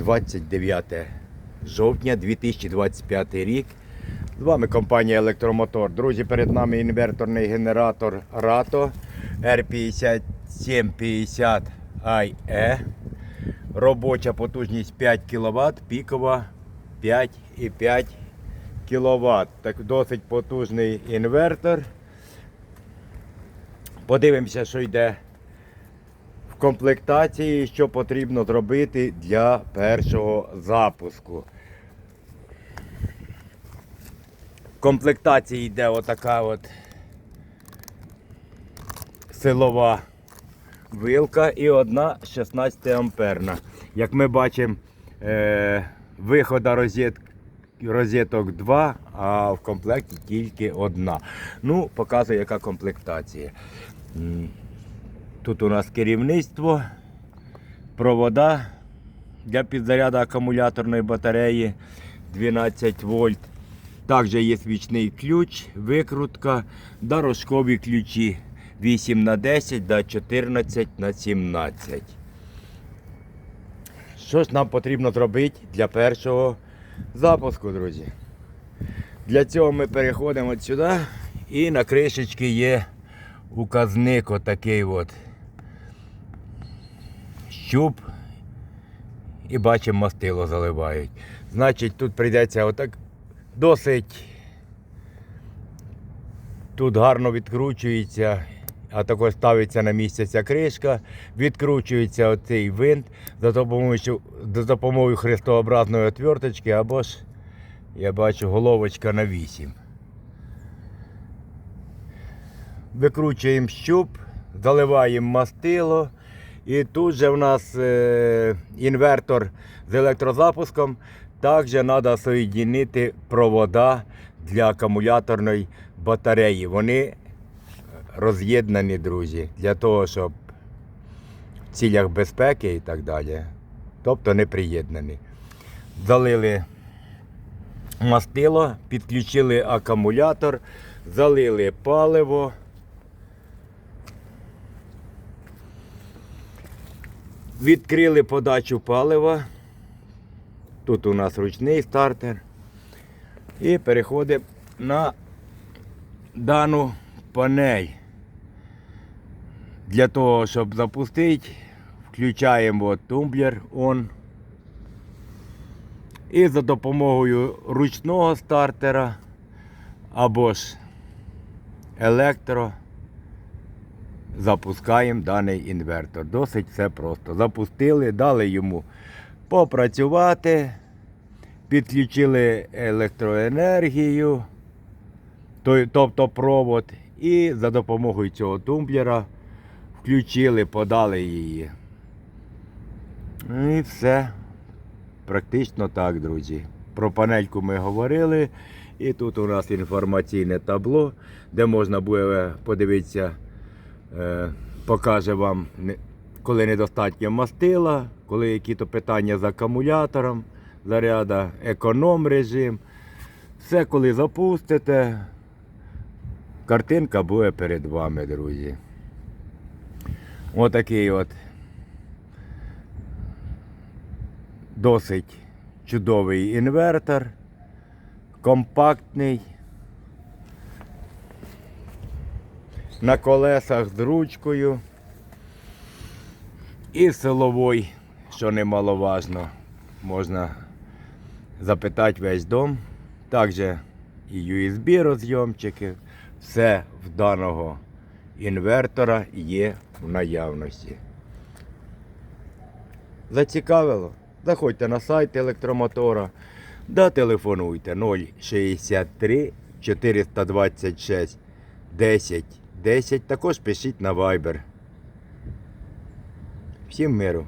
29 жовтня 2025 рік. З вами компанія Електромотор. Друзі, перед нами інверторний генератор RATO R5750 IE. Робоча потужність 5 кВт, пікова 5,5 кВт. Так досить потужний інвертор. Подивимося, що йде комплектації, що потрібно зробити для першого запуску. В комплектації йде отака от силова вилка і одна 16 амперна. Як ми бачимо, е, вихода розет, розеток 2, а в комплекті тільки одна. Ну, показує, яка комплектація. Тут у нас керівництво, провода для підзаряду акумуляторної батареї 12 вольт. Також є свічний ключ, викрутка, дорожкові ключі 8 на 10 да 14 на 17. Що ж нам потрібно зробити для першого запуску, друзі? Для цього ми переходимо сюди і на кришечці є указник отакий от. Щуп і бачимо мастило заливають. Значить, тут прийдеться отак досить. Тут гарно відкручується, а також ставиться на місце ця кришка, відкручується оцей винт за допомогою, за допомогою хрестообразної отверточки або ж, я бачу, головочка на 8. Викручуємо щуп, заливаємо мастило. І тут же в нас е, інвертор з електрозапуском. Також треба соєдинити провода для акумуляторної батареї. Вони роз'єднані, друзі, для того, щоб в цілях безпеки і так далі. Тобто не приєднані. Залили мастило, підключили акумулятор, залили паливо. Відкрили подачу палива. Тут у нас ручний стартер. І переходимо на дану панель. Для того, щоб запустити, включаємо тумблер on. І за допомогою ручного стартера або ж електро запускаємо даний інвертор. Досить все просто. Запустили, дали йому попрацювати, підключили електроенергію, тобто провод, і за допомогою цього тумблера включили, подали її. Ну І все. Практично так, друзі. Про панельку ми говорили. І тут у нас інформаційне табло, де можна буде подивитися, покаже вам, коли недостатньо мастила, коли які-то питання з акумулятором, заряда, економ режим. Все, коли запустите, картинка буде перед вами, друзі. Отакий от досить чудовий інвертор, компактний, на колесах з ручкою і силовий, що немаловажно, можна запитати весь дом. Також і USB розйомчики. Все в даного інвертора є в наявності. Зацікавило? Заходьте на сайт електромотора, да телефонуйте 063 426 10 10. Також пишіть на Viber. Всім миру!